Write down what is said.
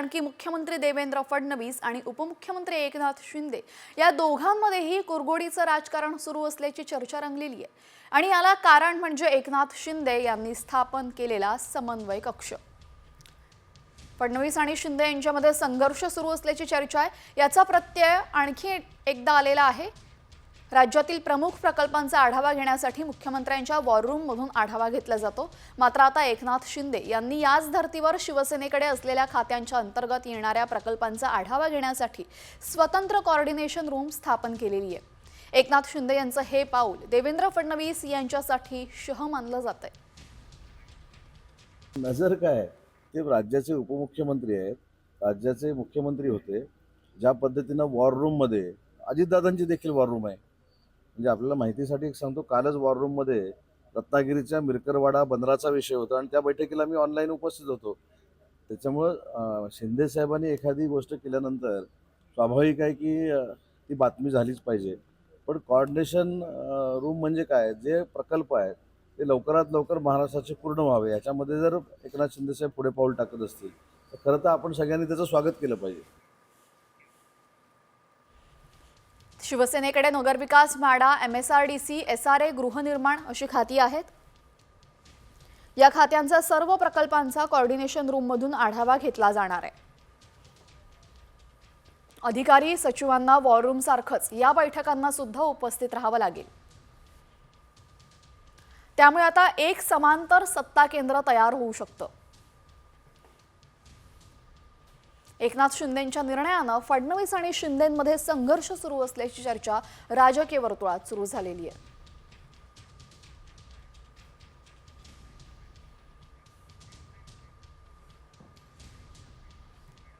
कारण की मुख्यमंत्री देवेंद्र फडणवीस आणि उपमुख्यमंत्री एकनाथ शिंदे या दोघांमध्येही कुरगोडीचं राजकारण सुरू असल्याची चर्चा रंगलेली आहे. आणि याला कारण म्हणजे एकनाथ शिंदे यांनी स्थापन केलेला समन्वय कक्ष. फडणवीस आणि शिंदे यांच्यामध्ये संघर्ष सुरू असल्याची चर्चा आहे. याचा प्रत्यय आणखी एकदा आलेला आहे. राज्यातील प्रमुख प्रकल्पांचा आढावा घेण्यासाठी मुख्यमंत्र्यांच्या वॉररूममधून आढावा घेतला जातो. मात्र आता एकनाथ शिंदे यांनी याच धर्तीवर शिवसेनेकडे असलेल्या खात्यांच्या अंतर्गत येणाऱ्या प्रकल्पांचा आढावा घेण्यासाठी स्वतंत्र कॉर्डिनेशन रूम स्थापन केलेली आहे. एकनाथ शिंदे यांचं हे पाऊल देवेंद्र फडणवीस यांच्यासाठी शह मानलं जात आहे नजर काय ते राज्याचे उपमुख्यमंत्री आहेत. राज्याचे मुख्यमंत्री होते. ज्या पद्धतीनं वॉर रूममध्ये अजितदादांची देखील वॉर रूम आहे. म्हणजे आपल्याला माहितीसाठी एक सांगतो कालच वॉर रूममध्ये रत्नागिरीच्या मिरकरवाडा बंदराचा विषय होता आणि त्या बैठकीला मी ऑनलाईन उपस्थित होतो. त्याच्यामुळं शिंदे साहेबांनी एखादी गोष्ट केल्यानंतर स्वाभाविक आहे की ती बातमी झालीच पाहिजे. पण कॉर्डिनेशन रूम म्हणजे काय? जे प्रकल्प आहेत ते लवकरात लवकर महाराष्ट्राचे पूर्ण व्हावे. याच्यामध्ये जर एकनाथ शिंदेसाहेब पुढे पाऊल टाकत असतील तर खरं तर आपण सगळ्यांनी त्याचं स्वागत केलं पाहिजे. शिवसेनेकडे नगरविकास MHADA M S R D C S R A गृहनिर्माण अशी खाती आहेत. या खात्यांचा सर्व प्रकल्पांचा कॉर्डिनेशन रूममधून आढावा घेतला जाणार आहे. अधिकारी सचिवांना वॉर रूम सारखंच या बैठकांना सुद्धा उपस्थित राहावं लागेल. त्यामुळे आता एक समांतर सत्ता केंद्र तयार होऊ शकतं. एकनाथ शिंदेंच्या निर्णयानं फडणवीस आणि शिंदेंमध्ये संघर्ष सुरू असल्याची चर्चा राजकीय वर्तुळात सुरू झालेली आहे.